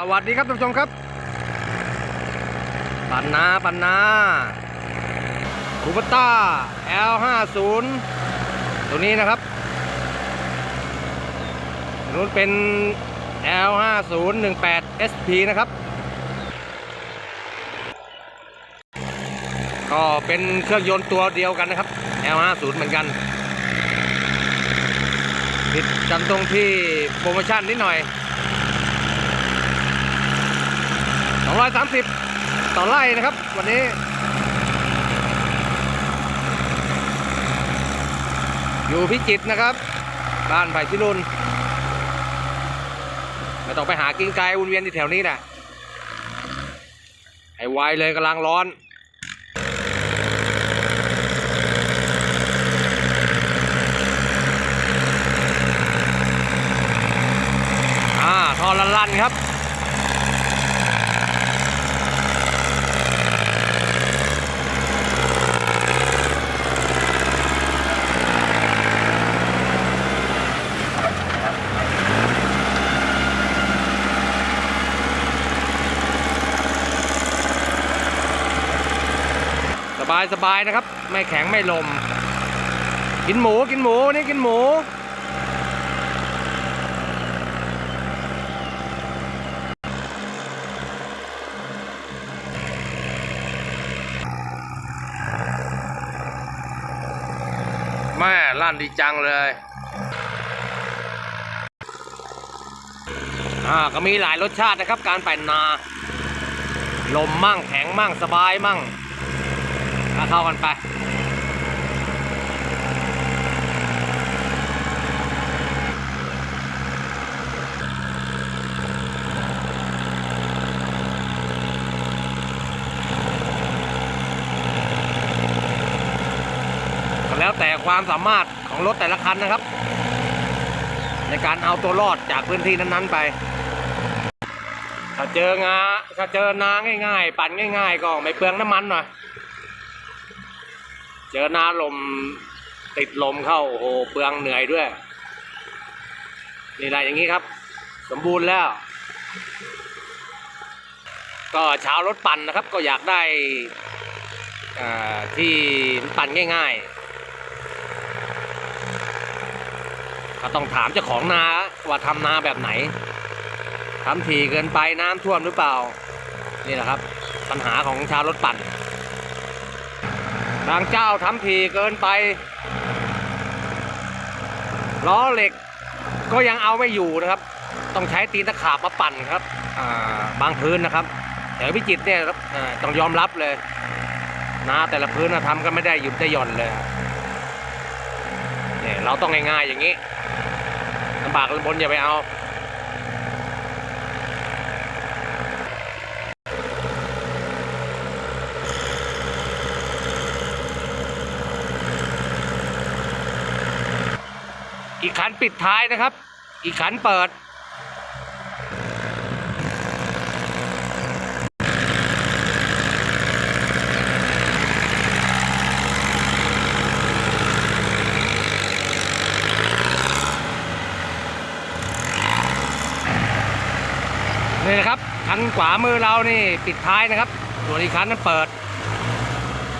สวัสดีครับท่านผู้ชมครับ ปันนาปันนาคูปต้า L50 ตัวนี้นะครับนู้นเป็น L5018 SP นะครับ ก็เป็นเครื่องยนต์ตัวเดียวกันนะครับ L50 เหมือนกันผิดกันตรงที่โปรโมชั่นนิดหน่อย 230 ต่อไร่นะครับ วันนี้ อยู่พิจิตรนะครับ บ้านไผ่ชิรุนไม่ต้องไปหากินไกลวนเวียนที่แถวนี้นะไอ้ไวเลยกำลังร้อนอ่าทอลันลันครับ สบายนะครับ ไม่แข็งไม่ลม กินหมูกินหมูนี่กินหมู แม่ลั่นดีจังเลยอ่าก็มีหลายรสชาตินะครับ การปั่นนา ลมมั่งแข็งมั่งสบายมั่ง มาเข้ากันไปแล้วแต่ความสามารถของรถแต่ละคันนะครับ ในการเอาตัวรอดจากพื้นที่นั้นๆไป ถ้าเจองาถ้าเจอนาง่าย ๆ ปั่นง่าย ๆ ก็ไม่เปลืองน้ำมันหน่อย เจอหน้าลมติดลมเข้าโอ้โหเปลืองเหนื่อยด้วย นี่แหละอย่างนี้ครับ สมบูรณ์แล้ว ก็ชาวรถปั่นนะครับ ก็อยากได้อ่าที่ปั่นง่าย ๆ ก็ต้องถามเจ้าของนาว่าทำนาแบบไหนทำถี่เกินไปน้ำท่วมหรือเปล่า นี่แหละครับ ปัญหาของชาวรถปั่น บางเจ้าทำถี่เกินไป ล้อเหล็กก็ยังเอาไม่อยู่นะครับ ต้องใช้ตีนตะขาบมาปั่นครับอ่าบางพื้นนะครับแถวพิจิตรเนี่ยครับอ่าต้องยอมรับเลยนาแต่ละพื้นนะทำกันไม่ได้หยุดได้หย่อนเลยเนี่ยเราต้องง่ายๆอย่างนี้ลำบากลำบนอย่าไปเอา อีกขันปิดท้ายนะครับ อีกขันเปิด นี่นะครับคันขวามือเรานี่ปิดท้ายนะครับส่วนอีกคันนั้นเปิด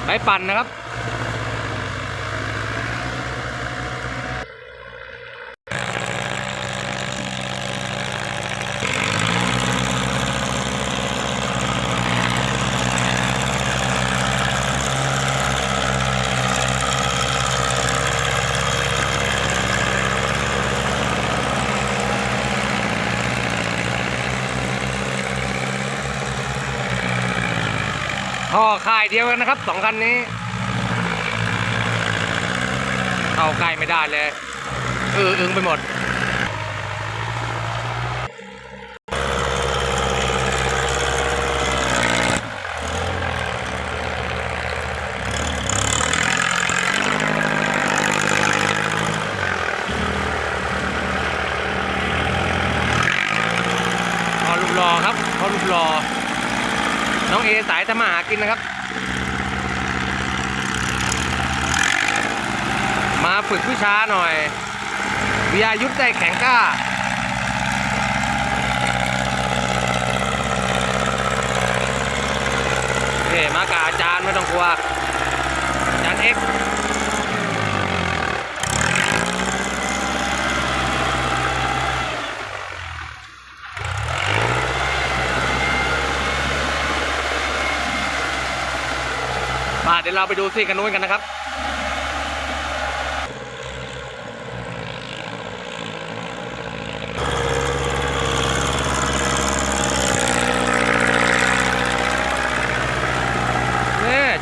ไปปั่นนะครับ ค่ายเดียวกันนะครับสองคันนี้เข้าใกล้ไม่ได้เลยอืออึงไปหมดพอรูปรอครับพอรูปรอ น้องเอสายทำมาหากินนะครับ มาฝึกวิชาหน่อยวิยายุทธใจแข็งกล้า โอเค มากาอาจารย์ไม่ต้องกลัว อาจารย์เอ็กมาเดี๋ยวเราไปดูซีกันนู้นกันนะครับ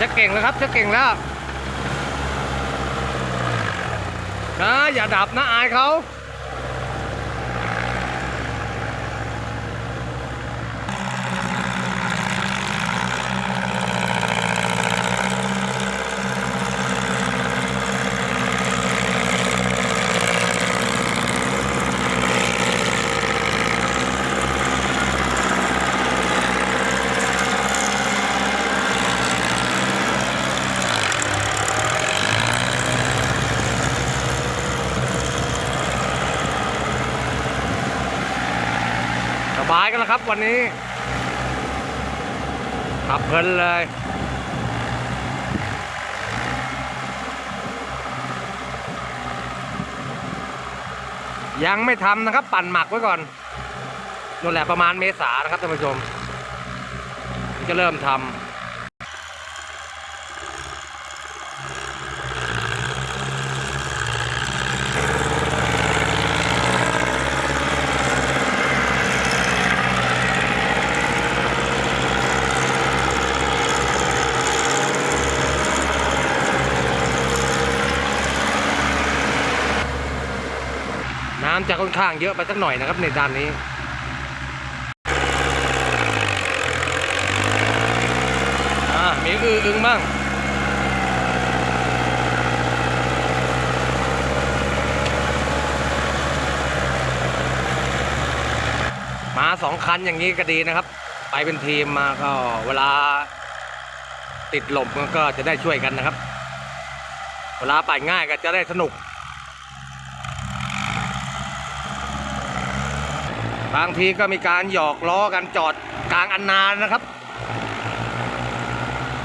จะเก่งแล้วครับจะเก่งแล้วนะอย่าดับนะอายเขา บายกันแล้วครับวันนี้ ขับเพลินเลย ยังไม่ทำนะครับ ปั่นหมักไว้ก่อนนั่นแหละประมาณเมษานะครับท่านผู้ชม จะเริ่มทำ จะค่อนข้างเยอะไปสักหน่อยนะครับในด้านนี้อ่ามีอืออึงบ้างมาสองคันอย่างนี้ก็ดีนะครับ ไปเป็นทีมมาก็เวลาติดหลมก็จะได้ช่วยกันนะครับ เวลาปั่นง่ายก็จะได้สนุก บางทีก็มีการหยอกล้อกันจอดกลางอันนานนะครับ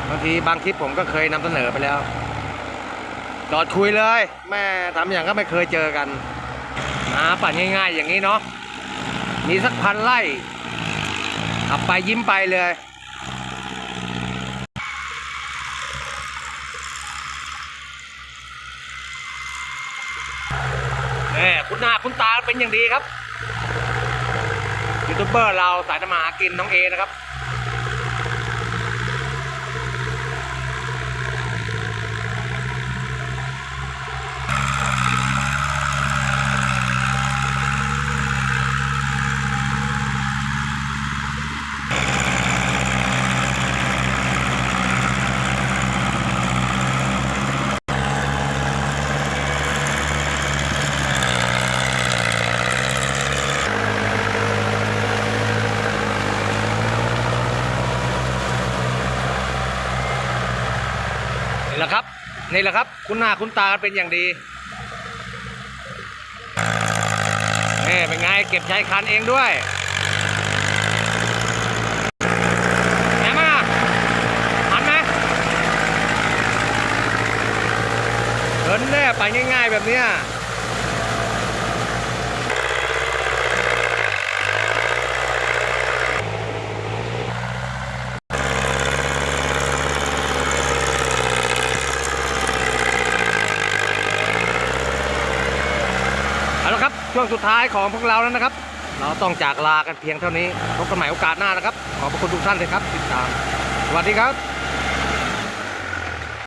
บางทีบางคลิปผมก็เคยนำเสนอไปแล้ว จอดคุยเลย แม่ทำอย่างก็ไม่เคยเจอกันนะปั่นง่ายๆ อย่างนี้เนาะมีสักพันไร่ขับไปยิ้มไปเลยแหมคุณหน้าคุณตาเป็นอย่างดีครับ ทูบเบอร์เราสายธรรมาหากินน้องเอนะครับ นี่แหละครับ คุณหน้าคุณตาเป็นอย่างดีนี่เป็นไงเก็บใช้คันเองด้วยแหมมาหันไหมเดินแน่ไปง่ายๆแบบเนี้ยเอาละครับ ช่วงสุดท้ายของพวกเราแล้วนะครับ เราต้องจากลากันเพียงเท่านี้พบกันใหม่โอกาสหน้านะครับ ขอบพระคุณทุกท่านเลยครับติดตามสวัสดีครับ